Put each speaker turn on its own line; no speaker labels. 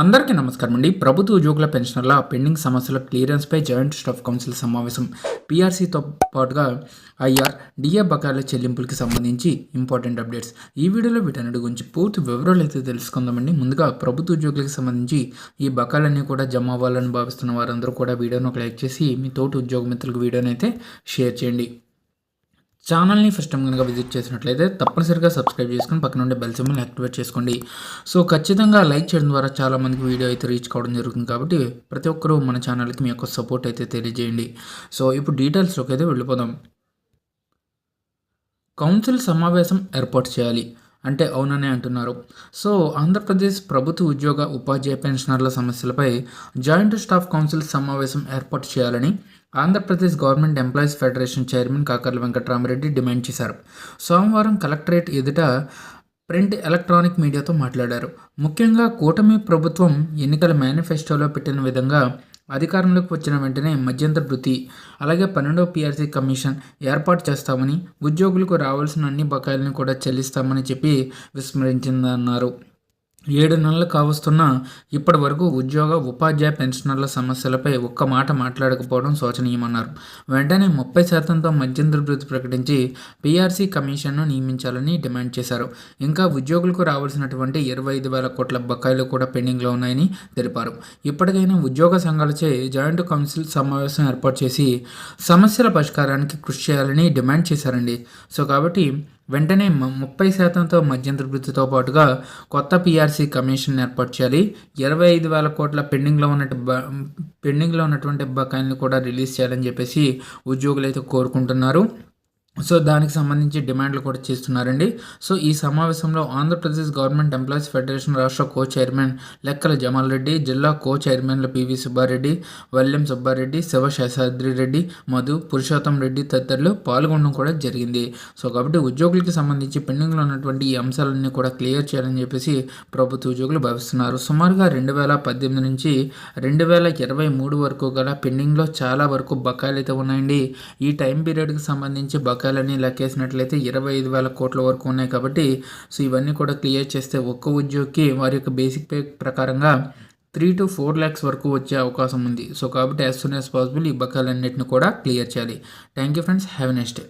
అందరికీ నమస్కారం అండి. ప్రభుత్వ ఉద్యోగుల పెన్షనర్ల పెండింగ్ సమస్యల క్లియరెన్స్పై జాయింట్ స్టాఫ్ కౌన్సిల్ సమావేశం పీఆర్సీతో పాటుగా ఐఆర్ డిఏ బకాయిల చెల్లింపులకి సంబంధించి ఇంపార్టెంట్ అప్డేట్స్. ఈ వీడియోలో వీటన్నిటి గురించి పూర్తి వివరాలు అయితే తెలుసుకుందామండి. ముందుగా ప్రభుత్వ ఉద్యోగులకు సంబంధించి ఈ బకాయిలన్నీ కూడా జమ అవ్వాలని భావిస్తున్న వారందరూ కూడా వీడియోను ఒక లైక్ చేసి మీ తోటి ఉద్యోగ మిత్రులకు వీడియోని అయితే షేర్ చేయండి. ఛానల్ని ఫస్ట్ టైం కనుక విజిట్ చేసినట్లయితే తప్పనిసరిగా సబ్స్క్రైబ్ చేసుకుని పక్కన ఉండే బెల్ సింబల్ని యాక్టివేట్ చేసుకోండి. సో ఖచ్చితంగా లైక్ చేయడం ద్వారా చాలా మందికి వీడియో అయితే రీచ్ కావడం జరుగుతుంది కాబట్టి ప్రతి ఒక్కరూ మన ఛానల్కి మీ యొక్క సపోర్ట్ అయితే తెలియజేయండి. సో ఇప్పుడు డీటెయిల్స్లోకి అయితే వెళ్ళిపోదాం. కౌన్సిల్ సమావేశం ఏర్పాటు చేయాలి. అంటే అవుననే అంటున్నారు. సో ఆంధ్రప్రదేశ్ ప్రభుత్వ ఉద్యోగ ఉపాధ్యాయ పెన్షనర్ల సమస్యలపై జాయింట్ స్టాఫ్ కౌన్సిల్ సమావేశం ఏర్పాటు చేయాలని Andhra Pradesh government employees federation chairman Kakarla Venkataramareddy demand చేశారు. సోమవారం కలెక్టరేట్ ఎదుట ప్రింట్ ఎలక్ట్రానిక్ మీడియాతో మాట్లాడారు. ముఖ్యంగా కూటమి ప్రభుత్వం ఎన్నికల మేనిఫెస్టోలో పెట్టిన విధంగా అధికారంలోకి వచ్చిన వెంటనే మధ్యంతర వృత్తి అలాగే పన్నెండవ పిఆర్సీ కమిషన్ ఏర్పాటు చేస్తామని ఉద్యోగులకు రావాల్సిన అన్ని బకాయిలను కూడా చెల్లిస్తామని చెప్పి విస్మరించిందన్నారు. ఏడు నెలలు కావస్తున్న ఇప్పటి వరకు ఉద్యోగ ఉపాధ్యాయ పెన్షనర్ల సమస్యలపై ఒక్క మాట మాట్లాడకపోవడం శోచనీయమన్నారు. వెంటనే ముప్పై శాతంతో మధ్యంతర ప్రకటించి పీఆర్సీ కమిషన్ను నియమించాలని డిమాండ్ చేశారు. ఇంకా ఉద్యోగులకు రావాల్సినటువంటి ఇరవై ఐదు వేల కోట్ల బకాయిలు కూడా పెండింగ్లో ఉన్నాయని తెలిపారు. ఇప్పటికైనా ఉద్యోగ సంఘాలచే జాయింట్ కౌన్సిల్ సమావేశం ఏర్పాటు చేసి సమస్యల పరిష్కారానికి కృషి చేయాలని డిమాండ్ చేశారండి. సో కాబట్టి వెంటనే ముప్పై శాతంతో మధ్యంతర వృత్తితో పాటుగా కొత్త పీఆర్సీ కమిషన్ ఏర్పాటు చేయాలి. ఇరవై ఐదు వేల కోట్ల పెండింగ్లో ఉన్నట్టు పెండింగ్లో ఉన్నటువంటి బకాయిలను కూడా రిలీజ్ చేయాలని చెప్పేసి ఉద్యోగులు అయితే కోరుకుంటున్నారు. సో దానికి సంబంధించి డిమాండ్లు కూడా చేస్తున్నారండి. సో ఈ సమావేశంలో ఆంధ్రప్రదేశ్ గవర్నమెంట్ ఎంప్లాయీస్ ఫెడరేషన్ రాష్ట్ర కో చైర్మన్ లెక్కల జమాల్ రెడ్డి జిల్లా కో చైర్మన్లు పివి సుబ్బారెడ్డి వల్యం సుబ్బారెడ్డి శివశేషాద్రి రెడ్డి మధు పురుషోత్తం రెడ్డి తదితరులు పాల్గొనడం కూడా జరిగింది. సో కాబట్టి ఉద్యోగులకి సంబంధించి పెండింగ్లో ఉన్నటువంటి ఈ అంశాలన్నీ కూడా క్లియర్ చేయాలని చెప్పేసి ప్రభుత్వ ఉద్యోగులు భావిస్తున్నారు. సుమారుగా రెండు వేల పద్దెనిమిది నుంచి రెండు వేల ఇరవై మూడు వరకు గల పెండింగ్లో చాలా వరకు బకాయిలు అయితే ఉన్నాయండి. ఈ టైం పీరియడ్కి సంబంధించి బకాయి బకాయిలన్నీ లెక్కేసినట్లయితే ఇరవై ఐదు వేల కోట్ల వరకు ఉన్నాయి కాబట్టి సో ఇవన్నీ కూడా క్లియర్ చేస్తే ఒక్క ఉద్యోగికి వారి యొక్క బేసిక్ పే ప్రకారంగా త్రీ టు ఫోర్ ల్యాక్స్ వరకు వచ్చే అవకాశం ఉంది. సో కాబట్టి యాజ్ సూన్ యాజ్ పాసిబుల్ ఈ బకాయిలన్నింటిని కూడా క్లియర్ చేయాలి. Thank you friends have next day